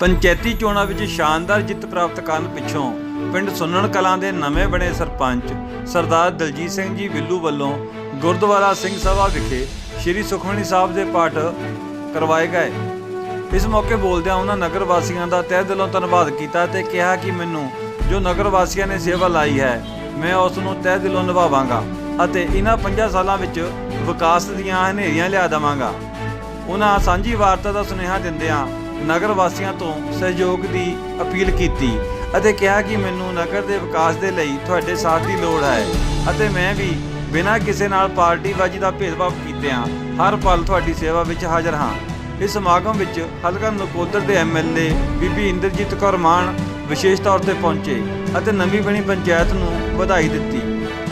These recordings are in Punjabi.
ਪੰਚਾਇਤੀ ਚੋਣਾਂ ਵਿੱਚ ਸ਼ਾਨਦਾਰ ਜਿੱਤ ਪ੍ਰਾਪਤ ਕਰਨ ਪਿੱਛੋਂ ਪਿੰਡ ਸੁੰਨਣ ਕਲਾਂ ਦੇ ਨਵੇਂ ਬਣੇ ਸਰਪੰਚ ਸਰਦਾਰ ਦਲਜੀਤ ਸਿੰਘ ਜੀ ਵਿੱਲੂ ਵੱਲੋਂ ਗੁਰਦੁਆਰਾ ਸਿੰਘ ਸਭਾ ਵਿਖੇ ਸ੍ਰੀ ਸੁਖਮਨੀ ਸਾਹਿਬ ਦੇ ਪਾਠ ਕਰਵਾਏ ਗਏ। ਇਸ ਮੌਕੇ ਬੋਲਦਿਆਂ ਉਹਨਾਂ ਨਗਰ ਵਾਸੀਆਂ ਦਾ ਤਹਿ ਦਿਲੋਂ ਧੰਨਵਾਦ ਕੀਤਾ ਤੇ ਕਿਹਾ ਕਿ ਮੈਨੂੰ ਜੋ ਨਗਰ ਵਾਸੀਆਂ ਨੇ ਸੇਵਾ ਲਾਈ ਹੈ, ਮੈਂ ਉਸ ਨੂੰ ਤਹਿ ਦਿਲੋਂ ਨਿਭਾਵਾਂਗਾ ਅਤੇ ਇਹਨਾਂ 50 ਸਾਲਾਂ ਵਿੱਚ ਵਿਕਾਸ ਦੀਆਂ ਹਨੇਰੀਆਂ ਲਿਆ ਦੇਵਾਂਗਾ। ਉਹਨਾਂ ਸਾਂਝੀ ਵਾਰਤਾ ਦਾ ਸੁਨੇਹਾ ਦਿੰਦਿਆਂ ਨਗਰ ਵਾਸੀਆਂ ਤੋਂ ਸਹਿਯੋਗ ਦੀ ਅਪੀਲ ਕੀਤੀ ਅਤੇ ਕਿਹਾ ਕਿ ਮੈਨੂੰ ਨਗਰ ਦੇ ਵਿਕਾਸ ਦੇ ਲਈ ਤੁਹਾਡੇ ਸਾਥ ਦੀ ਲੋੜ ਹੈ ਅਤੇ ਮੈਂ ਵੀ ਬਿਨਾਂ ਕਿਸੇ ਨਾਲ ਪਾਰਟੀਬਾਜ਼ੀ ਦਾ ਭੇਦਭਾਵ ਕੀਤਿਆਂ ਹਰ ਪਲ ਤੁਹਾਡੀ ਸੇਵਾ ਵਿੱਚ ਹਾਜ਼ਰ ਹਾਂ। ਇਸ ਸਮਾਗਮ ਵਿੱਚ ਹਲਕਾ ਨਕੋਦਰ ਦੇ ਐਮਐਲਏ ਬੀਬੀ ਇੰਦਰਜੀਤ ਕੌਰ ਮਾਨ ਵਿਸ਼ੇਸ਼ ਤੌਰ ਤੇ ਪਹੁੰਚੇ ਅਤੇ ਨਵੀਂ ਬਣੀ ਪੰਚਾਇਤ ਨੂੰ ਵਧਾਈ ਦਿੱਤੀ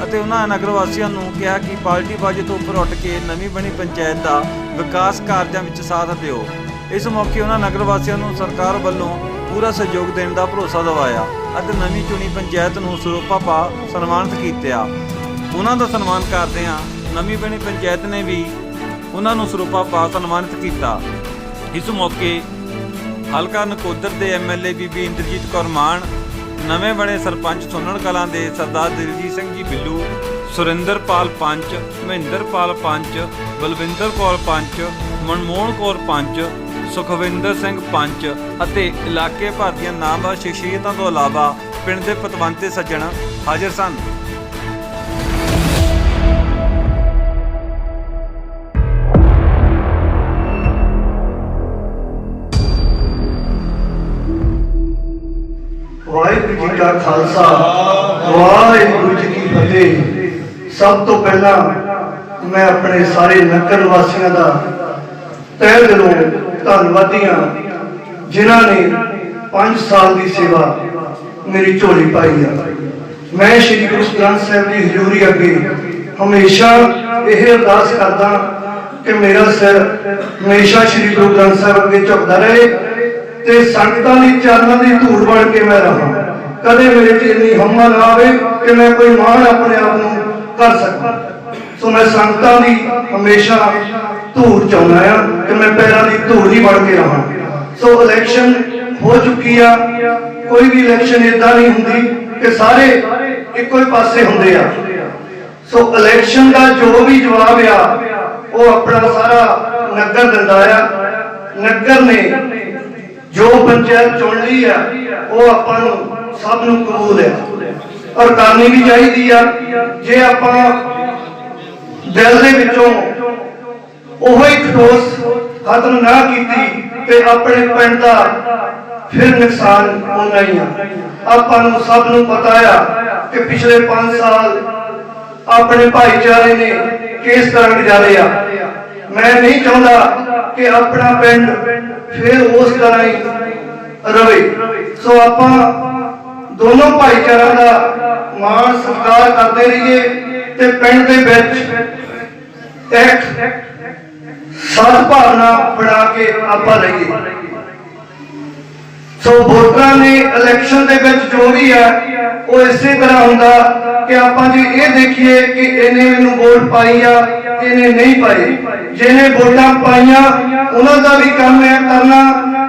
ਅਤੇ ਉਹਨਾਂ ਨਗਰ ਵਾਸੀਆਂ ਨੂੰ ਕਿਹਾ ਕਿ ਪਾਰਟੀਬਾਜ਼ੀ ਤੋਂ ਉੱਪਰ ਉੱਠ ਕੇ ਨਵੀਂ ਬਣੀ ਪੰਚਾਇਤ ਦਾ ਵਿਕਾਸ ਕਾਰਜਾਂ ਵਿੱਚ ਸਾਥ ਦਿਓ। ਇਸ ਮੌਕੇ ਉਹਨਾਂ ਨਗਰ ਵਾਸੀਆਂ ਨੂੰ ਸਰਕਾਰ ਵੱਲੋਂ ਪੂਰਾ ਸਹਿਯੋਗ ਦੇਣ ਦਾ ਭਰੋਸਾ ਦਿਵਾਇਆ ਅਤੇ ਨਵੀਂ ਚੁਣੀ ਪੰਚਾਇਤ ਨੂੰ ਸਰੋਪਾ ਪਾ ਸਨਮਾਨਿਤ ਕੀਤਾ। ਉਹਨਾਂ ਦਾ ਸਨਮਾਨ ਕਰਦੇ ਹਾਂ ਨਵੀਂ ਬਣੀ ਪੰਚਾਇਤ ਨੇ ਵੀ ਉਹਨਾਂ ਨੂੰ ਸਰੋਪਾ ਪਾ ਸਨਮਾਨਿਤ ਕੀਤਾ। ਇਸ ਮੌਕੇ ਹਲਕਾ ਨਕੋਦਰ ਦੇ ਐਮਐਲਏ ਬੀਬੀ ਇੰਦਰਜੀਤ ਕੌਰ ਮਾਨ, ਨਵੇਂ ਬਣੇ ਸਰਪੰਚ ਸੁੰਨਣ ਕਲਾਂ ਦੇ ਸਰਦਾਰ ਦਿਲਜੀਤ ਸਿੰਘ ਜੀ ਬਿੱਲੂ ਸੁਰਿੰਦਰਪਾਲ ਪੰਚ ਮਹਿੰਦਰਪਾਲ ਪੰਚ, ਬਲਵਿੰਦਰ ਕੌਰ ਪੰਚ, ਮਨਮੋਹਨ ਕੌਰ ਪੰਚ ਸੁਖਵਿੰਦਰ ਸਿੰਘ ਪੰਚ ਅਤੇ ਇਲਾਕੇ ਭਰ ਦੀਆਂ ਨਾਮਵਰ ਸ਼ਖਸੀਅਤਾਂ ਤੋਂ ਇਲਾਵਾ ਪਿੰਡ ਦੇ ਪਤਵੰਤੇ ਸੱਜਣ ਹਾਜ਼ਰ ਸਨ। ਵਾਹਿਗੁਰੂ ਜੀ ਕਾ ਖਾਲਸਾ, ਵਾਹਿਗੁਰੂ ਜੀ ਕੀ ਫਤਿਹ। ਸਭ ਤੋਂ ਪਹਿਲਾਂ ਮੈਂ ਆਪਣੇ ਸਾਰੇ ਨਗਰ ਵਾਸੀਆਂ ਦਾ ਤਹਿ ਦਿਲੋਂ ਧੰਨਵਾਦੀ ਹਾਂ ਜਿਨ੍ਹਾਂ ਨੇ 5 ਸਾਲ ਦੀ ਸੇਵਾ ਮੇਰੀ ਝੋਲੀ ਪਾਈ ਆ। ਮੈਂ ਸ਼੍ਰੀ ਗੁਰੂ ਗ੍ਰੰਥ ਸਾਹਿਬ ਦੀ ਹਜ਼ੂਰੀ ਅੱਗੇ ਹਮੇਸ਼ਾ ਇਹ ਅਰਦਾਸ ਕਰਦਾ ਕਿ ਮੇਰਾ ਸਿਰ ਹਮੇਸ਼ਾ ਸ਼੍ਰੀ ਗੁਰੂ ਗ੍ਰੰਥ ਸਾਹਿਬ ਅੱਗੇ ਝੁਕਦਾ ਰਹੇ ਤੇ ਸੰਗਤਾਂ ਦੀ ਚਰਨਾਂ ਦੀ ਧੂੜ ਬਣ ਕੇ ਮੈਂ ਰਹਾਂ। ਕਦੇ ਮੇਰੇ 'ਚ ਇੰਨੀ ਹੰਮਾ ਨਾ ਆਵੇ ਕਿ ਮੈਂ ਕੋਈ ਮਾਣ ਆਪਣੇ ਆਪ ਨੂੰ ਕਰ ਸਕਾਂ। ਸੋ ਮੈਂ ਸੰਗਤਾਂ ਦੀ ਹਮੇਸ਼ਾ ਧੂੜ ਚਾਹੁੰਦਾ ਆ ਕਿ ਮੈਂ ਪੈਰਾਂ ਦੀ ਧੂੜ ਹੀ ਬਣ ਕੇ ਰਹਾਂ ਸੋ ਇਲੈਕਸ਼ਨ ਹੋ ਚੁੱਕੀ ਆ। ਕੋਈ ਵੀ ਇਲੈਕਸ਼ਨ ਇਦਾਂ ਨਹੀਂ ਹੁੰਦੀ ਕਿ ਸਾਰੇ ਇੱਕੋ ਹੀ ਪਾਸੇ ਹੁੰਦੇ ਆ। ਸੋ ਇਲੈਕਸ਼ਨ ਦਾ ਜੋ ਵੀ ਜਵਾਬ ਆ, ਉਹ ਆਪਣਾ ਸਾਰਾ ਨਗਰ ਦਿੰਦਾ ਆ। ਨਗਰ ਨੇ ਜੋ ਪੰਚਾਇਤ ਚੁਣ ਲਈ ਆ, ਉਹ ਆਪਾਂ ਨੂੰ ਸਭ ਨੂੰ ਕਬੂਲ ਹੈ ਔਰ ਕਰਨੀ ਵੀ ਚਾਹੀਦੀ ਆ, ਜੇ ਆਪਾਂ ਦਿਲ ਦੇ ਵਿੱਚੋਂ ਉਹ ਹੀ ਖਟੋਸ ਖਤਮ ਨਾ ਕੀਤੀ ਤੇ ਆਪਣੇ ਪਿੰਡ ਦਾ ਫਿਰ ਨੁਕਸਾਨ ਹੋਣਾ ਹੀ ਆ। ਆਪਾਂ ਨੂੰ ਸਭ ਨੂੰ ਪਤਾ ਆ ਕਿ ਪਿਛਲੇ 5 ਸਾਲ ਆਪਣੇ ਭਾਈਚਾਰੇ ਨੇ ਕਿਸ ਤਰ੍ਹਾਂ ਗੁਜ਼ਾਰੇ ਆ। ਮੈਂ ਨਹੀਂ ਚਾਹੁੰਦਾ ਕਿ ਆਪਣਾ ਪਿੰਡ ਫਿਰ ਉਸ ਤਰ੍ਹਾਂ ਹੀ ਰਵੇ। ਸੋ ਆਪਾਂ ਦੋਨੋਂ ਭਾਈਚਾਰਿਆਂ ਦਾ ਮਾਣ ਸਤਿਕਾਰ ਕਰਦੇ ਰਹੀਏ ਤੇ ਪਿੰਡ ਦੇ ਵਿੱਚ ਇੱਕ ਸਤ ਭਾਵਨਾ ਬਣਾ ਕੇ ਆਪਾਂ ਲਈਏ। ਸੋ ਵੋਟਰਾਂ ਨੇ ਇਲੈਕਸ਼ਨ ਦੇ ਵਿੱਚ ਜੋ ਵੀ ਹੈ, ਉਹ ਇਸੇ ਤਰ੍ਹਾਂ ਹੁੰਦਾ ਕਿ ਆਪਾਂ ਜੇ ਇਹ ਦੇਖੀਏ ਕਿ ਇਹਨੇ ਮੈਨੂੰ ਵੋਟ ਪਾਈ ਆ ਇਹਨੇ ਨਹੀਂ ਪਾਈ। ਜਿਹਨੇ ਵੋਟਾਂ ਪਾਈਆਂ, ਉਹਨਾਂ ਦਾ ਵੀ ਕੰਮ ਹੈ ਕਰਨਾ।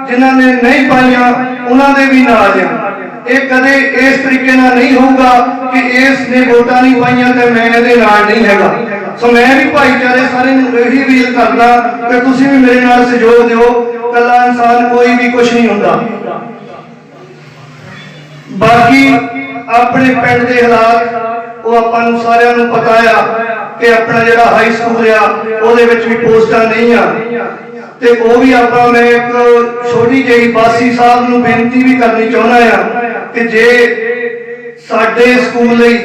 ਜਿਨ੍ਹਾਂ ਨੇ ਨਹੀਂ ਪਾਈਆਂ, ਉਹਨਾਂ ਦੇ ਵੀ ਨਾਲ ਆ ਇਹ ਕਦੇ ਇਸ ਤਰੀਕੇ ਨਾਲ ਨਹੀਂ ਹੋਊਗਾ ਕਿ ਇਸ ਨੇ ਵੋਟਾਂ ਨਹੀਂ ਪਾਈਆਂ ਤੇ ਮੈਂ ਇਹਦੇ ਨਾਲ ਨਹੀਂ ਹੈਗਾ। ਸੋ ਮੈਂ ਵੀ ਭਾਈਚਾਰੇ ਸਾਰੇ ਨੂੰ ਇਹੀ ਅਪੀਲ ਕਰਦਾ ਕਿ ਤੁਸੀਂ ਵੀ ਮੇਰੇ ਨਾਲ ਸਹਿਯੋਗ ਦਿਓ ਕੱਲਾ ਇਨਸਾਨ ਕੋਈ ਵੀ ਕੁਝ ਨਹੀਂ ਹੁੰਦਾ। ਬਾਕੀ ਆਪਣੇ ਪਿੰਡ ਦੇ ਹਾਲਾਤ, ਉਹ ਆਪਾਂ ਨੂੰ ਸਾਰਿਆਂ ਨੂੰ ਪਤਾ ਆ ਕਿ ਆਪਣਾ ਜਿਹੜਾ ਹਾਈ ਸਕੂਲ ਆ, ਉਹਦੇ ਵਿੱਚ ਵੀ ਪੋਸਟਾਂ ਨਹੀਂ ਆ। ਤੇ ਉਹ ਵੀ ਆਪਾਂ ਮੈਂ ਇੱਕ ਛੋਟੀ ਜਿਹੀ ਬਾਸੀ ਸਾਹਿਬ ਨੂੰ ਬੇਨਤੀ ਵੀ ਕਰਨੀ ਚਾਹੁੰਦਾ ਆ ਕਿ ਜੇ ਸਾਡੇ ਸਕੂਲ ਲਈ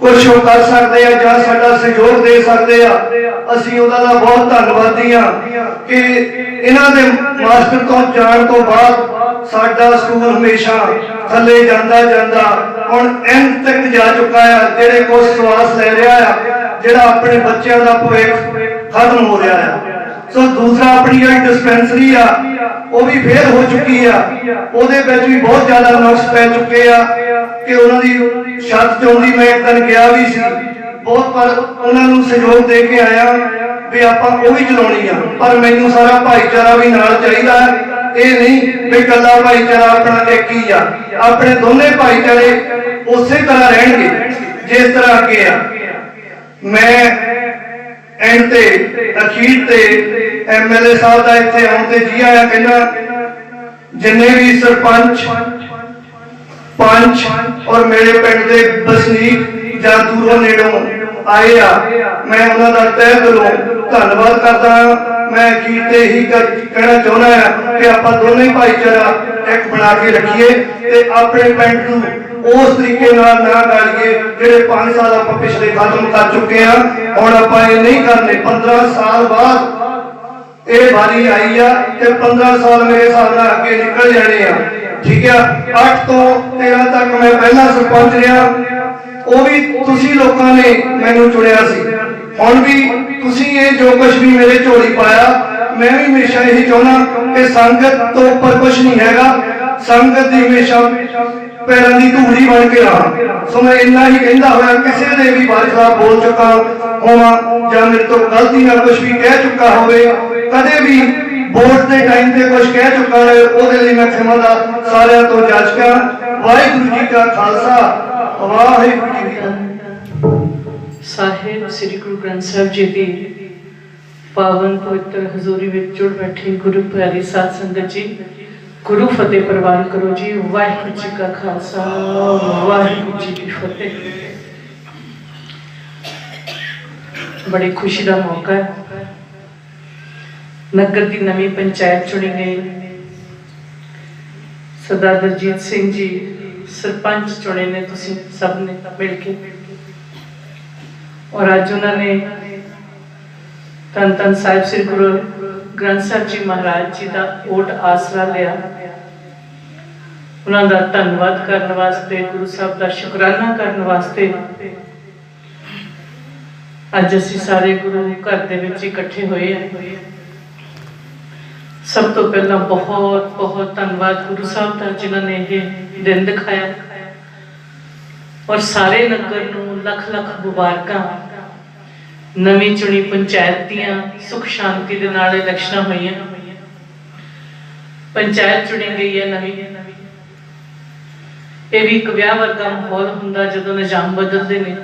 ਕੁਝ ਉਹ ਕਰ ਸਕਦੇ ਆ ਜਾਂ ਸਾਡਾ ਸਹਿਯੋਗ ਦੇ ਸਕਦੇ ਆ। ਅਸੀਂ ਉਹਨਾਂ ਦਾ ਬਹੁਤ ਧੰਨਵਾਦੀ ਆ ਕਿ ਇਹਨਾਂ ਦੇ ਮਾਸਟਰ ਤੋਂ ਜਾਣ ਤੋਂ ਬਾਅਦ ਸਾਡਾ ਸਕੂਲ ਹਮੇਸ਼ਾ ਥੱਲੇ ਜਾਂਦਾ ਜਾਂਦਾ ਹੁਣ ਐਂ ਤੱਕ ਜਾ ਚੁੱਕਾ ਆ, ਜਿਹੜੇ ਕੋਲ ਸਵਾਸ ਲੈ ਰਿਹਾ ਆ, ਜਿਹੜਾ ਆਪਣੇ ਬੱਚਿਆਂ ਦਾ ਭਵਿੱਖ ਖਤਮ ਹੋ ਰਿਹਾ ਆ। ਸੋ ਦੂਸਰਾ ਆਪਣੀ ਜਿਹੜੀ ਡਿਸਪੈਂਸਰੀ ਆ ਉਹ ਵੀ ਫੇਲ ਹੋ ਚੁੱਕੀ ਆ। ਉਹਦੇ ਵਿੱਚ ਵੀ ਬਹੁਤ ਜ਼ਿਆਦਾ ਨੁਕਸ ਪੈ ਚੁੱਕੇ ਆ ਕਿ ਉਹਨਾਂ ਦੀ ਛੱਤ ਚੋਂਦੀ ਮੈਂ ਇੱਕ ਦਿਨ ਗਿਆ ਵੀ ਸੀ। ਬਹੁਤ ਪਰ ਉਹਨਾਂ ਨੂੰ ਸਹਿਯੋਗ ਦੇ ਕੇ ਆਇਆ ਵੀ ਆਪਾਂ ਉਹ ਵੀ ਚਲਾਉਣੀ ਆ। ਪਰ ਮੈਨੂੰ ਸਾਰਾ ਭਾਈਚਾਰਾ ਵੀ ਨਾਲ ਚਾਹੀਦਾ। ਇਹ ਨਹੀਂ ਵੀ ਕੱਲਾ ਭਾਈਚਾਰਾ ਆਪਣਾ ਇੱਕ ਹੀ ਆ। ਆਪਣੇ ਦੋਨੇ ਭਾਈਚਾਰੇ ਉਸੇ ਤਰ੍ਹਾਂ ਰਹਿਣਗੇ, ਜਿਸ ਤਰ੍ਹਾਂ ਅੱਗੇ ਆ। ਮੈਂ ਐਂਡ ਤੇ, ਅਖੀਰ ਤੇ ਐਮਐਲਏ ਸਾਹਿਬ ਦਾ ਇੱਥੇ ਆਉਣ ਤੇ ਜੀ ਆਇਆ ਕਹਿੰਦਾ ਜਿੰਨੇ ਵੀ ਸਰਪੰਚ, ਪੰਚ ਔਰ ਮੇਰੇ ਪਿੰਡ ਦੇ ਵਸਨੀਕ ਜਾਂ ਦੂਰੋਂ ਨੇੜੋਂ ਆਏ ਆ, ਮੈਂ ਉਹਨਾਂ ਦਾ ਤਹਿ ਦਿਲੋਂ ਧੰਨਵਾਦ ਕਰਦਾ ਮੈਂ ਅਖੀਰ ਤੇ ਕਹਿਣਾ ਚਾਹੁੰਦਾ ਹਾਂ ਕਿ ਆਪਾਂ ਦੋਨੇ ਭਾਈਚਾਰਾ ਇੱਕ ਬਣਾ ਕੇ ਰੱਖੀਏ ਤੇ ਆਪਣੇ ਪਿੰਡ ਨੂੰ ਉਸ ਤਰੀਕੇ ਨਾਲ ਨਾ ਗਾਲੀਏ ਜਿਹੜੇ 5 ਸਾਲ ਆਪਾਂ ਪਿਛਲੇ ਖਤਮ ਕਰ ਚੁੱਕੇ ਆ ਹੁਣ ਆਪਾਂ ਇਹ ਨਹੀਂ ਕਰਨੇ। 15 ਸਾਲ ਬਾਅਦ ਇਹ ਵਾਰੀ ਆਈ ਆ ਤੇ 15 ਸਾਲ ਮੇਰੇ ਹਿਸਾਬ ਅੱਗੇ ਨਿਕਲ ਜਾਣੇ ਆ। ਠੀਕ ਆ? 8 ਤੋਂ 13 ਤੱਕ ਮੈਂ ਪਹਿਲਾ ਸਰਪੰਚ ਰਿਹਾ। ਉਹ ਵੀ ਤੁਸੀਂ ਲੋਕਾਂ ਨੇ ਮੈਨੂੰ ਚੁਣਿਆ ਸੀ। ਹੁਣ ਵੀ ਤੁਸੀਂ ਇਹ ਜੋ ਕੁਝ ਵੀ ਮੇਰੇ ਝੋਲੀ ਪਾਇਆ, ਮੈਂ ਵੀ ਹਮੇਸ਼ਾ ਇਹੀ ਚਾਹੁੰਦਾ ਕਿ ਸੰਗਤ ਤੋਂ ਉੱਪਰ ਕੁਝ ਨਹੀਂ ਹੈਗਾ। ਸੰਗਤ ਦੀ ਹਮੇਸ਼ਾ ਪੈਰਾਂ ਦੀ ਧੂੜੀ ਬਣ ਕੇ ਰਹਾ ਸੋ ਮੈਂ ਇੰਨਾ ਹੀ ਕਹਿੰਦਾ ਹੋਇਆ ਕਿਸੇ ਦੇ ਵੀ ਬਾਰੇ ਸਾਹਿਬ ਬੋਲ ਚੁੱਕਾ ਹੋਵਾਂ ਜਾਂ ਮੇਰੇ ਤੋਂ ਗਲਤੀ ਨਾਲ ਕੁਝ ਵੀ ਕਹਿ ਚੁੱਕਾ ਹੋਵੇ, ਕਦੇ ਵੀ ਵੋਟ ਦੇ ਟਾਈਮ ਤੇ ਕੁਝ ਕਹਿ ਚੁੱਕਾ ਹੈ ਉਹਦੇ ਲਈ ਮੈਂ ਖਿਮਾ ਦਾ ਸਾਰਿਆਂ ਤੋਂ ਜਾਚਕਾਂ ਵਾਹਿਗੁਰੂ ਜੀ ਕਾ ਖਾਲਸਾ, ਵਾਹਿਗੁਰੂ ਜੀ ਕੀ ਫਤਿਹ। ਸਾਹਿਬ, ਸ੍ਰੀ ਗੁਰੂ ਗ੍ਰੰਥ ਸਾਹਿਬ ਜੀ ਦੀ ਪਾਵਨ ਪਵਿੱਤਰ ਹਜ਼ੂਰੀ ਵਿੱਚ ਜੁੜ ਬੈਠੇ ਗੁਰੂ ਪਿਆਰੀ ਸਾਧ ਸੰਗਤ ਜੀ ਗੁਰੂ ਫਤਿਹ ਪ੍ਰਵਾਨ ਕਰੋ ਜੀ, ਵਾਹਿਗੁਰੂ ਜੀ ਕਾ ਖਾਲਸਾ, ਵਾਹਿਗੁਰੂ ਜੀ ਕੀ ਫਤਿਹ। ਬੜੀ ਖੁਸ਼ੀ ਦਾ ਮੌਕਾ ਹੈ। ਨਗਰ ਦੀ ਨਵੀਂ ਪੰਚਾਇਤ ਚੁਣੀ ਗਈ। ਸਰਦਾਰ ਦਰਜੀਤ ਸਿੰਘ ਜੀ ਸਰਪੰਚ ਚੁਣੇ ਨੇ ਤੁਸੀਂ ਸਭ ਨੇ ਮਿਲ ਕੇ। ਔਰ ਅੱਜ ਉਹਨਾਂ ਨੇ ਧੰਨ ਧੰਨ ਸਾਹਿਬ ਸ੍ਰੀ ਗੁਰੂ ਗ੍ਰੰਥ ਸਾਹਿਬ ਜੀ ਮਹਾਰਾਜ ਜੀ ਦਾ ਓਟ ਆਸਰਾ ਲਿਆ। ਉਹਨਾਂ ਦਾ ਧੰਨਵਾਦ ਕਰਨ ਵਾਸਤੇ, ਗੁਰੂ ਸਾਹਿਬ ਦਾ ਸ਼ੁਕਰਾਨਾ ਕਰਨ ਵਾਸਤੇ। ਅੱਜ ਅਸੀਂ ਸਾਰੇ ਗੁਰੂ ਘਰ ਦੇ ਵਿੱਚ ਇਕੱਠੇ ਹੋਏ ਹਾਂ। ਸਭ ਤੋਂ ਪਹਿਲਾਂ ਬਹੁਤ ਬਹੁਤ ਧੰਨਵਾਦ ਗੁਰੂ ਸਾਹਿਬ ਦਾ, ਜਿਨ੍ਹਾਂ ਨੇ ਇਹ ਦਿਨ ਦਿਖਾਇਆ। ਔਰ ਸਾਰੇ ਨਗਰ ਨੂੰ ਲੱਖ ਲੱਖ ਮੁਬਾਰਕਾਂ। ਨਵੀਂ ਚੁਣੀ ਪੰਚਾਇਤ ਦੀਆਂ ਸੁਖ ਸ਼ਾਂਤੀ ਦੇ ਨਾਲ ਇਲੈਕਸ਼ਨਾਂ ਹੋਈਆਂ। ਪੰਚਾਇਤ ਚੁਣੀ ਗਈ ਹੈ ਨਵੀਂ। ਇਹ ਵੀ ਇੱਕ ਵਿਆਹ ਵਰਗਾ ਮਾਹੌਲ ਹੁੰਦਾ ਜਦੋਂ ਨਿਜ਼ਾਮ ਬਦਲਦੇ ਨੇ।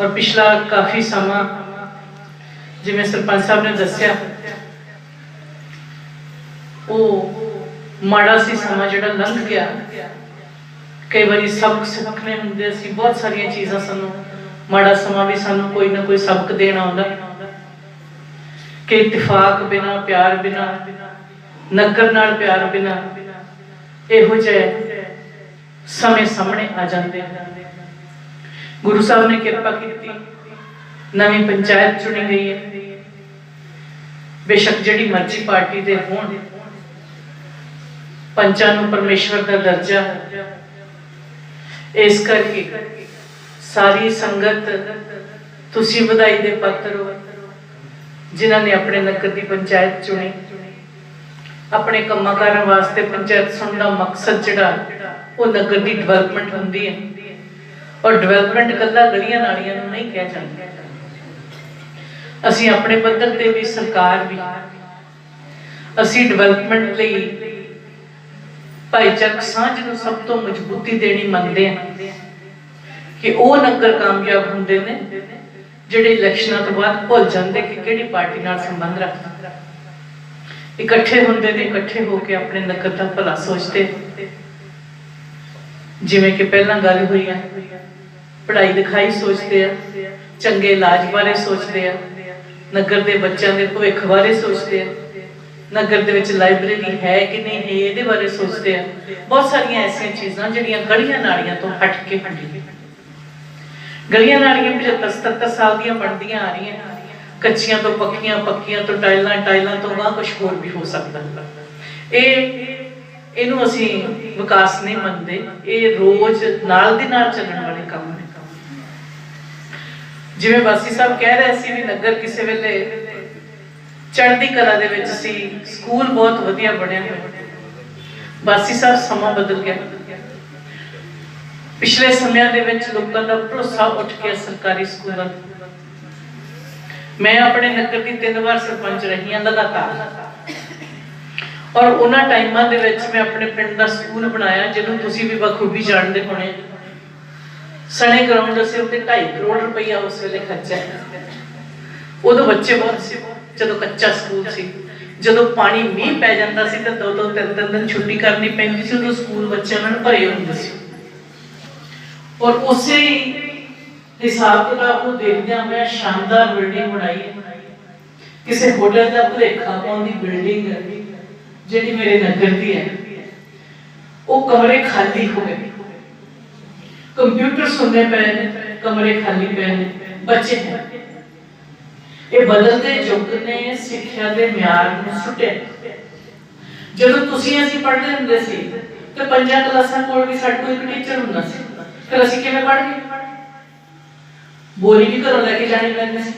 ਔਰ ਪਿਛਲਾ ਕਾਫੀ ਸਮਾਂ ਜਿਵੇਂ ਸਰਪੰਚ ਸਾਹਿਬ ਨੇ ਦੱਸਿਆ, ਉਹ ਮਾੜਾ ਸੀ ਸਮਾਂ ਜਿਹੜਾ ਲੰਘ ਗਿਆ। ਕਈ ਵਾਰੀ ਸਬਕ ਸਿੱਖਣੇ ਹੁੰਦੇ ਸੀ, ਬਹੁਤ ਸਾਰੀਆਂ ਚੀਜ਼ਾਂ ਸਾਨੂੰ ਮਾੜਾ ਸਮਾਂ ਵੀ ਸਾਨੂੰ ਕੋਈ ਨਾ ਕੋਈ ਸਬਕ ਦੇਣ ਆਉਂਦਾ। ਕਿ ਇਤਫਾਕ ਬਿਨਾ, ਪਿਆਰ ਬਿਨਾ ਨਗਰ ਨਾਲ ਪਿਆਰ ਬਿਨਾ। ਇਹੋ ਜਿਹੇ ਸਮੇਂ ਸਾਹਮਣੇ ਆ ਜਾਂਦੇ ਹਨ। ਗੁਰੂ ਸਾਹਿਬ ਨੇ ਕਿਰਪਾ ਕੀਤੀ, ਨਵੀਂ ਪੰਚਾਇਤ ਚੁਣੀ ਗਈ ਹੈ। ਬੇਸ਼ੱਕ ਜਿਹੜੀ ਮਰਜ਼ੀ ਪਾਰਟੀ ਦੇ ਹੋਣ, ਪੰਚਾਂ ਨੂੰ ਪਰਮੇਸ਼ਵਰ ਦਾ ਦਰਜਾ। ਹੈ ਇਸ ਕਰਕੇ ਸਾਰੀ ਸੰਗਤ ਤੁਸੀਂ ਵਧਾਈ ਦੇ ਪਾਤਰ ਹੋ, ਜਿਨ੍ਹਾਂ ਨੇ ਆਪਣੇ ਨਗਰ ਦੀ ਪੰਚਾਇਤ ਚੁਣੀ। ਆਪਣੇ ਕੰਮਾਂ ਕਾਰਾਂ ਵਾਸਤੇ ਪੰਚਾਇਤ ਸੁਣਨ ਦਾ ਮਕਸਦ ਜਿਹੜਾ, ਉਹ ਨਗਰ ਦੀ ਡਿਵੈਲਪਮੈਂਟ ਹੁੰਦੀ ਹੈ। ਔਰ ਡਿਵੈਲਪਮੈਂਟ ਕੱਲਾ ਗਲੀਆਂ ਨਾਲੀਆਂ ਨੂੰ ਨਹੀਂ ਕਿਹਾ ਜਾਂਦਾ ਅਸੀਂ ਆਪਣੇ ਪੱਧਰ ਤੇ ਵੀ ਸਰਕਾਰ ਵੀ, ਅਸੀਂ ਡਿਵੈਲਪਮੈਂਟ ਲਈ ਭਾਈਚਾਰਕ ਸਾਂਝ ਨੂੰ ਸਭ ਤੋਂ ਮਜ਼ਬੂਤੀ ਦੇਣੀ ਮੰਨਦੇ ਹਾਂ ਕਿ ਉਹ ਨਗਰ ਕਾਮਯਾਬ ਹੁੰਦੇ ਨੇ ਜਿਹੜੇ ਇਲੈਕਸ਼ਨਾਂ ਤੋਂ ਬਾਅਦ ਭੁੱਲ ਜਾਂਦੇ ਕਿ ਕਿਹੜੀ ਪਾਰਟੀ ਨਾਲ ਸੰਬੰਧ ਰੱਖਦਾ ਇਕੱਠੇ ਹੁੰਦੇ ਨੇ ਇਕੱਠੇ ਹੋ ਕੇ ਆਪਣੇ ਨਗਰ ਦਾ ਭਲਾ ਸੋਚਦੇ। ਜਿਵੇਂ ਕਿ ਪਹਿਲਾਂ ਗੱਲ ਹੋਈ ਹੈ ਪੜ੍ਹਾਈ ਲਿਖਾਈ ਸੋਚਦੇ ਆ, ਚੰਗੇ ਇਲਾਜ ਬਾਰੇ ਸੋਚਦੇ ਆ, ਨਗਰ ਦੇ ਬੱਚਿਆਂ ਦੇ ਭਵਿੱਖ ਬਾਰੇ ਸੋਚਦੇ ਆ, ਨਗਰ ਦੇ ਵਿੱਚ ਲਾਇਬ੍ਰੇਰੀ ਹੈ ਕਿ ਨਹੀਂ ਹੈ ਇਹਦੇ ਬਾਰੇ ਸੋਚਦੇ ਆ। ਬਹੁਤ ਸਾਰੀਆਂ ਐਸੀਆਂ ਚੀਜ਼ਾਂ ਜਿਹੜੀਆਂ ਗਲੀਆਂ ਨਾਲੀਆਂ ਤੋਂ ਹਟ ਕੇ ਹੁੰਦੀਆਂ। ਗਲੀਆਂ ਨਾਲੀਆਂ 75 77 ਸਾਲ ਦੀਆਂ ਬਣਦੀਆਂ ਆ ਰਹੀਆਂ। ਕੱਚੀਆਂ ਤੋਂ ਪੱਕੀਆਂ ਪੱਕੀਆਂ ਤੋਂ ਟਾਈਲਾਂ ਟਾਈਲਾਂ ਤੋਂ ਗਾਂ ਕੁਝ ਹੋਰ ਵੀ ਹੋ ਸਕਦਾ ਇਹ, ਇਹਨੂੰ ਅਸੀਂ ਵਿਕਾਸ ਨਹੀਂ ਮੰਨਦੇ। ਇਹ ਰੋਜ਼ ਨਾਲ ਦੀ ਨਾਲ ਚੱਲਣ ਵਾਲੇ ਕੰਮ ਨੇ। ਜਿਵੇਂ ਵਾਸੀ ਸਾਹਿਬ ਕਹਿ ਰਹੇ ਸੀ ਵੀ ਨਗਰ ਕਿਸੇ ਵੇਲੇ ਚੜ੍ਹਦੀ ਕਲਾ ਦੇ ਵਿੱਚ ਸੀ, ਸਕੂਲ ਬਹੁਤ ਵਧੀਆ ਬਣਿਆ ਹੋਇਆ। ਬਾਸੀ ਸਾਹਿਬ ਸਮਾਂ ਬਦਲ ਗਿਆ। ਪਿਛਲੇ ਸਮਿਆਂ ਦੇ ਵਿੱਚ ਲੋਕਾਂ ਦਾ ਭਰੋਸਾ ਉੱਠ ਗਿਆ ਸਰਕਾਰੀ ਸਕੂਲਾਂ ਮੈਂ ਆਪਣੇ ਨਗਰ ਦੀ ਤਿੰਨ ਵਾਰ ਸਰਪੰਚ ਰਹੀ ਹਾਂ, ਲਗਾਤਾਰ। ਔਰ ਉਹਨਾਂ ਟਾਈਮਾਂ ਦੇ ਵਿੱਚ ਮੈਂ ਆਪਣੇ ਪਿੰਡ ਦਾ ਸਕੂਲ ਬਣਾਇਆ ਜਿਹਨੂੰ ਤੁਸੀਂ ਵੀ ਬਖੂਬੀ ਜਾਣਦੇ ਹੋਣੇ। ਸਣੇ ਗਰਾਊਂਡ ਦੇ ਸਿਰ ਤੇ 2.5 ਕਰੋੜ ਰੁਪਈਆ ਉਸ ਵੇਲੇ ਖਰਚਾ ਉਦੋਂ ਬੱਚੇ ਬਹੁਤ ਸੀ, ਜਦੋਂ ਕੱਚਾ ਸਕੂਲ ਸੀ। ਜਦੋਂ ਪਾਣੀ ਮੀਂਹ ਪੈ ਜਾਂਦਾ ਸੀ, ਤਾਂ ਦੋ ਦੋ ਤਿੰਨ ਤਿੰਨ ਦਿਨ ਛੁੱਟੀ ਕਰਨੀ ਪੈਂਦੀ ਸੀ, ਉਦੋਂ ਸਕੂਲ ਬੱਚਿਆਂ ਨਾਲ ਭਰੇ ਹੁੰਦੇ ਸੀ। ਔਰ ਉਸੇ ਹਿਸਾਬ ਕਿਤਾਬ ਨੂੰ ਦੇਖਦਿਆਂ ਮੈਂ ਸ਼ਾਨਦਾਰ ਬਿਲਡਿੰਗ ਬਣਾਈ ਹੈ। ਕਿਸੇ ਹੋਟਲ ਦਾ ਭੁਲੇਖਾ ਪਾਉਣ ਦੀ ਬਿਲਡਿੰਗ ਹੈ, ਜਿਹੜੀ ਮੇਰੇ ਨਗਰ ਦੀ ਹੈ। ਉਹ ਕਮਰੇ ਖਾਲੀ ਹੋ ਗਏ ਕੰਪਿਊਟਰ ਸੁਣਨੇ ਪਏ ਨੇ, ਕਮਰੇ ਖਾਲੀ ਪਏ ਨੇ, ਬੱਚੇ ਹੈ। ਇਹ ਬਦਲਦੇ ਯੁੱਗ ਨੇ ਸਿੱਖਿਆ ਦੇ ਮਿਆਰ ਨੂੰ ਸੁੱਟਿਆ। ਜਦੋਂ ਤੁਸੀਂ ਅਸੀਂ ਪੜ੍ਹਦੇ ਹੁੰਦੇ ਸੀ, ਤੇ ਪੰਜਾਂ ਕਲਾਸਾਂ ਕੋਲ ਵੀ ਸਾਡੇ ਕੋਲ ਇੱਕ ਟੀਚਰ ਹੁੰਦਾ ਸੀ। ਫਿਰ ਅਸੀਂ ਕਿਵੇਂ ਪੜ੍ਹਦੇ ਬੋਰੀ ਵੀ ਘਰੋਂ ਲੈ ਕੇ ਜਾਣੀ ਪੈਂਦੀ ਸੀ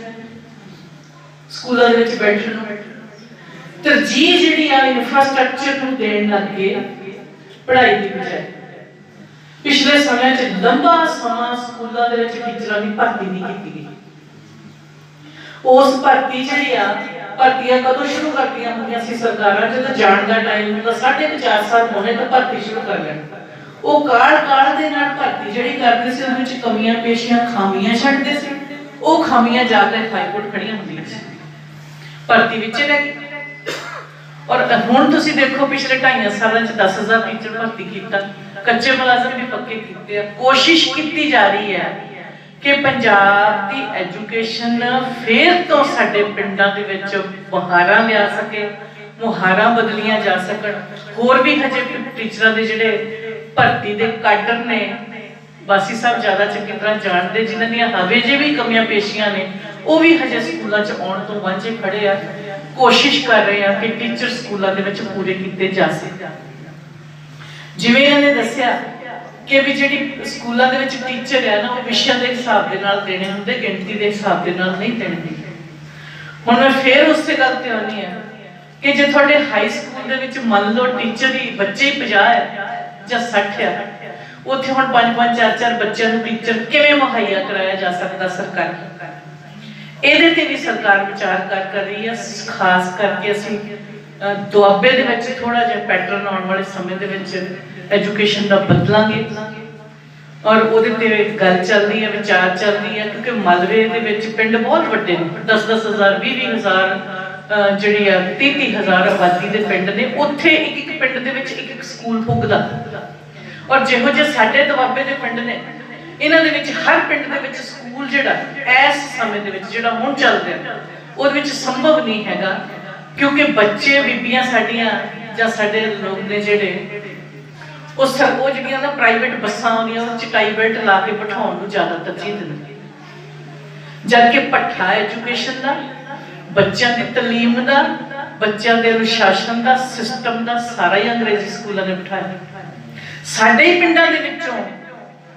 ਸਕੂਲਾਂ ਦੇ ਵਿੱਚ ਬੈਠਣ ਨੂੰ। ਤਰਜੀਹ ਜਿਹੜੀ ਆ ਇਨਫਰਾਸਟ੍ਰਕਚਰ ਨੂੰ ਦੇਣ ਲੱਗੇ ਪੜ੍ਹਾਈ ਦੀ ਬਜਾਏ। ਪਿਛਲੇ ਸਮੇਂ 'ਚ ਲੰਬਾ ਸਮਾਂ ਸਕੂਲਾਂ ਦੇ ਵਿੱਚ ਟੀਚਰਾਂ ਦੀ ਭਰਤੀ ਨਹੀਂ ਕੀਤੀ ਗਈ। ਉਸ ਭਰਤੀ ਜਿਹੜੀ ਆ, ਭਰਤੀਆਂ ਕਦੋਂ ਸ਼ੁਰੂ ਕਰਤੀਆਂ ਹੁੰਦੀਆਂ ਸੀ ਸਰਕਾਰਾਂ? ਜਦੋਂ ਜਾਣ ਦਾ ਟਾਈਮ ਹੁੰਦਾ, ਸਾਢੇ ਕੁ ਚਾਰ ਸਾਲ ਹੋਣੇ ਤਾਂ ਭਰਤੀ ਸ਼ੁਰੂ ਕਰ ਲੈਣ। ਉਹ ਕਾਲ ਕਾਲ ਦੇ ਨਾਲ ਭਰਤੀ ਜਿਹੜੀ ਕਰਦੇ ਸੀ ਉਹਦੇ ਵਿੱਚ ਕਮੀਆਂ, ਪੇਸ਼ੀਆਂ, ਖਾਮੀਆਂ ਛੱਡਦੇ ਸੀ। ਉਹ ਖਾਮੀਆਂ ਜਾ ਕੇ ਹਾਈਕੋਰਟ ਖੜੀਆਂ ਹੁੰਦੀਆਂ ਸੀ। ਭਰਤੀ ਵਿੱਚ ਰਹਿ ਗਈ। ਔਰ ਹੁਣ ਤੁਸੀਂ ਦੇਖੋ, ਪਿਛਲੇ 2.5 ਸਾਲਾਂ ਚ 10000 ਟੀਚਰ ਭਰਤੀ ਕੀਤਾ। ਕੱਚੇ ਮੁਲਾਜ਼ਮ ਵੀ ਪੱਕੇ ਕੀਤੇ ਆ। ਕੋਸ਼ਿਸ਼ ਕੀਤੀ ਜਾ ਰਹੀ ਹੈ ਕਿ ਪੰਜਾਬ ਦੀ ਐਜੂਕੇਸ਼ਨ ਫੇਰ ਤੋਂ ਸਾਡੇ ਪਿੰਡਾਂ ਦੇ ਵਿੱਚ ਬਹਾਰਾਂ ਲਿਆ ਸਕੇ, ਮੁਹਾਰਾਂ ਬਦਲੀਆਂ ਜਾ ਸਕਣ। ਹੋਰ ਵੀ ਹਜੇ ਟੀਚਰਾਂ ਦੇ ਜਿਹੜੇ ਭਰਤੀ ਦੇ ਕਾਡਰ ਨੇ। ਬਾਸੀ ਸਾਹਿਬ ਜ਼ਿਆਦਾ ਚੰਗੀ ਤਰ੍ਹਾਂ ਜਾਣਦੇ, ਜਿਨ੍ਹਾਂ ਦੀਆਂ ਹਵੇ ਜੇ ਵੀ ਕਮੀਆਂ ਪੇਸ਼ੀਆਂ ਨੇ, ਉਹ ਵੀ ਹਜੇ ਸਕੂਲਾਂ 'ਚ ਆਉਣ ਤੋਂ ਵਾਂਝੇ ਖੜੇ ਆ। ਕੋਸ਼ਿਸ਼ ਕਰ ਰਹੇ ਆ ਕਿ ਟੀਚਰ ਸਕੂਲਾਂ ਦੇ ਵਿੱਚ ਪੂਰੇ ਕੀਤੇ ਜਾ ਸਕਣ। ਜਿਵੇਂ ਇਹਨਾਂ ਨੇ ਦੱਸਿਆ ਕਿ ਵੀ ਜਿਹੜੀ ਸਕੂਲਾਂ ਦੇ ਵਿੱਚ ਟੀਚਰ ਆ ਨਾ, ਉਹ ਵਿਸ਼ਿਆਂ ਦੇ ਹਿਸਾਬ ਦੇ ਨਾਲ ਦੇਣੇ ਹੁੰਦੇ, ਗਿਣਤੀ ਦੇ ਹਿਸਾਬ ਦੇ ਨਾਲ ਨਹੀਂ ਦੇਣੇ ਹੁੰਦੇ ਹੁਣ ਮੈਂ ਫੇਰ ਉਸੇ ਗੱਲ ਤੇ ਆਉਣੀ ਆ ਕਿ ਜੇ ਤੁਹਾਡੇ ਹਾਈ ਸਕੂਲ ਦੇ ਵਿੱਚ ਮੰਨ ਲਓ ਟੀਚਰ ਹੀ, ਬੱਚੇ ਹੀ 50 ਹੈ ਜਾਂ 60 ਹੈ ਉੱਥੇ ਹੁਣ 5-5 4-4 ਬੱਚਿਆਂ ਨੂੰ ਟੀਚਰ ਕਿਵੇਂ ਮੁਹੱਈਆ ਕਰਾਇਆ ਜਾ ਸਕਦਾ ਸਰਕਾਰ? ਇਹਦੇ ਤੇ ਵੀ ਸਰਕਾਰ ਵਿਚਾਰ ਕਰ ਕਰ ਰਹੀ ਹੈ ਖਾਸ ਕਰਕੇ ਅਸੀਂ ਦੁਆਬੇ ਦੇ ਵਿੱਚ ਥੋੜਾ ਜਿਹਾ ਪੈਟਰਨ ਆਉਣ ਵਾਲੇ ਸਮੇਂ ਦੇ ਵਿੱਚ ਐਜੂਕੇਸ਼ਨ ਦਾ ਬਦਲਾਂਗੇ। ਔਰ ਉਹਦੇ ਤੇ ਗੱਲ ਚੱਲਦੀ ਹੈ ਵਿਚਾਰ ਚੱਲਦੀ ਹੈ ਕਿਉਂਕਿ ਮਲਵੇ ਦੇ ਵਿੱਚ ਪਿੰਡ ਬਹੁਤ ਵੱਡੇ ਨੇ। 10-10 ਹਜ਼ਾਰ 20-20 ਹਜ਼ਾਰ ਜਿਹੜੀ ਆ 30-30 ਹਜ਼ਾਰ ਆਬਾਦੀ ਦੇ ਪਿੰਡ ਨੇ, ਉੱਥੇ ਇੱਕ ਇੱਕ ਪਿੰਡ ਦੇ ਵਿੱਚ ਇੱਕ ਇੱਕ ਸਕੂਲ ਪੁੱਗਦਾ ਔਰ ਜਿਹੋ ਜਿਹੇ ਸਾਡੇ ਦੁਆਬੇ ਦੇ ਪਿੰਡ ਨੇ, ਇਹਨਾਂ ਦੇ ਵਿੱਚ ਹਰ ਪਿੰਡ ਦੇ ਵਿੱਚ ਸਕੂਲ ਜਿਹੜਾ, ਇਸ ਸਮੇਂ ਦੇ ਵਿੱਚ ਜਿਹੜਾ ਹੁਣ ਚੱਲ ਰਿਹਾ ਉਹਦੇ ਵਿੱਚ ਸੰਭਵ ਨਹੀਂ ਹੈਗਾ, ਕਿਉਂਕਿ ਬੱਚੇ, ਬੀਬੀਆਂ ਸਾਡੀਆਂ ਜਾਂ ਸਾਡੇ ਲੋਕ ਨੇ ਜਿਹੜੇ, ਉਹ ਸਰ ਜਿਹੜੀਆਂ ਨਾ ਪ੍ਰਾਈਵੇਟ ਬੱਸਾਂ ਆਉਂਦੀਆਂ, ਉਹ ਚਟਾਈ ਬੈਲਟ ਲਾ ਕੇ ਬਿਠਾਉਣ ਨੂੰ ਜ਼ਿਆਦਾ ਤਰਜੀਹ ਦਿੰਦੇ ਜਦ ਕਿ ਪੱਠਾ ਐਜੂਕੇਸ਼ਨ ਦਾ ਬੱਚਿਆਂ ਦੀ ਤਾਲੀਮ ਦਾ, ਬੱਚਿਆਂ ਦੇ ਅਨੁਸ਼ਾਸਨ ਦਾ, ਸਿਸਟਮ ਦਾ ਸਾਰਾ ਹੀ ਅੰਗਰੇਜ਼ੀ ਸਕੂਲਾਂ ਨੇ ਬਿਠਾਇਆ। ਸਾਡੇ ਹੀ ਪਿੰਡਾਂ ਦੇ ਵਿੱਚੋਂ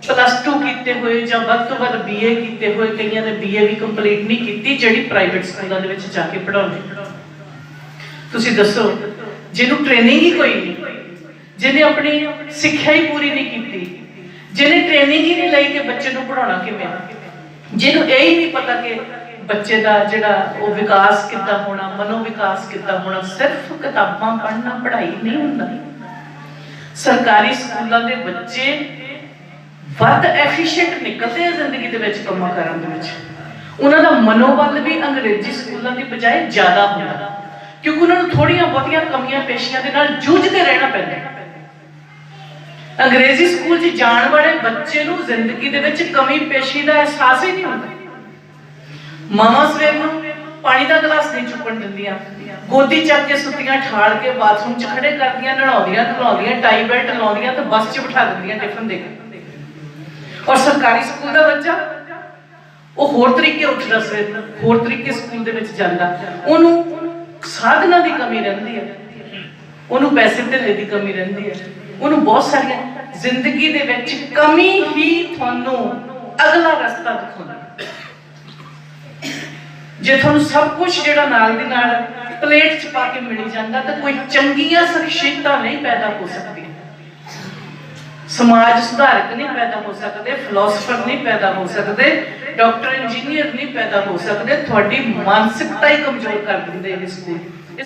ਪਲੱਸ 2 ਕੀਤੇ ਹੋਏ ਜਾਂ ਵੱਧ ਤੋਂ ਵੱਧ ਬੀਏ ਕੀਤੇ ਹੋਏ, ਕਈਆਂ ਨੇ ਬੀਏ ਵੀ ਕੰਪਲੀਟ ਨਹੀਂ ਕੀਤੀ, ਜਿਹੜੀ ਪ੍ਰਾਈਵੇਟ ਸਕੂਲਾਂ ਦੇ ਵਿੱਚ ਜਾ ਕੇ ਪੜਾਉਂਦੇ ਤੁਸੀਂ ਦੱਸੋ, ਜਿਹਨੂੰ ਟ੍ਰੇਨਿੰਗ ਹੀ ਕੋਈ ਨਹੀਂ, ਜਿਹਨੇ ਆਪਣੀ ਸਿੱਖਿਆ ਹੀ ਪੂਰੀ ਨਹੀਂ ਕੀਤੀ, ਜਿਹਨੇ ਟ੍ਰੇਨਿੰਗ ਹੀ ਨਹੀਂ ਲਈ ਕਿ ਬੱਚੇ ਨੂੰ ਪੜਾਉਣਾ ਕਿਵੇਂ? ਜਿਹਨੂੰ ਇਹ ਹੀ ਨਹੀਂ ਪਤਾ ਕਿ ਬੱਚੇ ਦਾ ਜਿਹੜਾ ਉਹ ਵਿਕਾਸ ਕਿੱਦਾਂ ਹੋਣਾ ਮਨੋ ਵਿਕਾਸ ਕਿੱਦਾਂ ਹੋਣਾ, ਸਿਰਫ ਕਿਤਾਬਾਂ ਪੜ੍ਹਨਾ, ਪੜ੍ਹਾਈ ਨਹੀਂ ਹੁੰਦਾ। ਸਰਕਾਰੀ ਸਕੂਲਾਂ ਦੇ ਬੱਚੇ ਵੱਧ ਐਫੀਸ਼ੀਐਂਟ ਨਿਕਲਦੇ ਆ ਜ਼ਿੰਦਗੀ ਦੇ ਵਿੱਚ ਕੰਮਾਂ ਕਰਨ ਦੇ ਵਿੱਚ। ਉਹਨਾਂ ਦਾ ਮਨੋਬਲ ਵੀ ਅੰਗਰੇਜ਼ੀ ਸਕੂਲਾਂ ਦੀ ਬਜਾਏ ਜ਼ਿਆਦਾ ਹੁੰਦਾ। ਕਿਉਂਕਿ ਉਹਨਾਂ ਨੂੰ ਥੋੜੀਆਂ ਬਹੁਤੀਆਂ ਕਮੀਆਂ ਪੇਸ਼ੀਆਂ ਦੇ ਨਾਲ ਜੂਝਦੇ ਰਹਿਣਾ ਪੈਂਦਾ ਅੰਗਰੇਜ਼ੀ ਸਕੂਲ 'ਚ ਜਾਣ ਵਾਲੇ ਬੱਚੇ ਨੂੰ ਜ਼ਿੰਦਗੀ ਦੇ ਵਿੱਚ ਕਮੀ ਪੇਸ਼ੀ ਦਾ ਅਹਿਸਾਸ ਹੀ ਨਹੀਂ ਹੁੰਦਾ। ਮਾਮਾ ਸਵੇਰ ਨੂੰ ਪਾਣੀ ਦਾ ਗਲਾਸ ਨਹੀਂ ਚੁੱਕਣ ਦਿੰਦੀਆਂ। ਗੋਦੀ ਚੱਕ ਕੇ ਸੁੱਤੀਆਂ, ਠਾਲ ਕੇ ਬਾਥਰੂਮ 'ਚ ਖੜੇ ਕਰਦੀਆਂ, ਨਹਾਉਂਦੀਆਂ, ਧੁਲਾਉਂਦੀਆਂ, ਟਾਈ ਬੈਲਟ ਲਾਉਂਦੀਆਂ ਤੇ ਬੱਸ 'ਚ ਬਿਠਾ ਦਿੰਦੀਆਂ ਟਿਫਨ ਦੇ। ਔਰ ਸਰਕਾਰੀ ਸਕੂਲ ਦਾ ਬੱਚਾ, ਉਹ ਹੋਰ ਤਰੀਕੇ ਉੱਠਦਾ ਸਵੇਰ ਹੋਰ ਤਰੀਕੇ ਸਕੂਲ ਦੇ ਵਿੱਚ ਜਾਂਦਾ। ਉਹਨੂੰ ਸਾਧਨਾਂ ਦੀ ਕਮੀ ਰਹਿੰਦੀ ਹੈ ਉਹਨੂੰ ਪੈਸੇ ਧੇਲੇ ਦੀ ਕਮੀ ਰਹਿੰਦੀ ਹੈ ਉਹਨੂੰ ਬਹੁਤ ਸਾਰੀਆਂ ਜ਼ਿੰਦਗੀ ਦੇ ਵਿੱਚ ਕਮੀ ਹੀ ਤੁਹਾਨੂੰ ਅਗਲਾ ਰਸਤਾ ਦਿਖਾਉਂਦੀ ਜੇ ਤੁਹਾਨੂੰ ਸਭ ਕੁਝ ਜਿਹੜਾ ਨਾਲ ਦੀ ਨਾਲ ਪਲੇਟ 'ਚ ਪਾ ਕੇ ਮਿਲ ਜਾਂਦਾ ਤਾਂ ਕੋਈ ਚੰਗੀਆਂ ਸ਼ਖਸੀਅਤਾਂ ਨਹੀਂ ਪੈਦਾ ਹੋ ਸਕਦੀਆਂ। ਸਮਾਜ ਸੁਧਾਰਕ ਨਹੀਂ ਪੈਦਾ ਹੋ ਸਕਦੇ ਫਿਲਾਸਫਰ ਨਹੀਂ ਪੈਦਾ ਹੋ ਸਕਦੇ ਡਾਕਟਰ ਇੰਜੀਨੀਅਰ ਨਹੀਂ ਪੈਦਾ ਹੋ ਸਕਦੇ, ਤੁਹਾਡੀ ਮਾਨਸਿਕਤਾ ਹੀ ਕਮਜ਼ੋਰ ਕਰ ਦਿੰਦੇ ਇਹ ਸਕੂਲ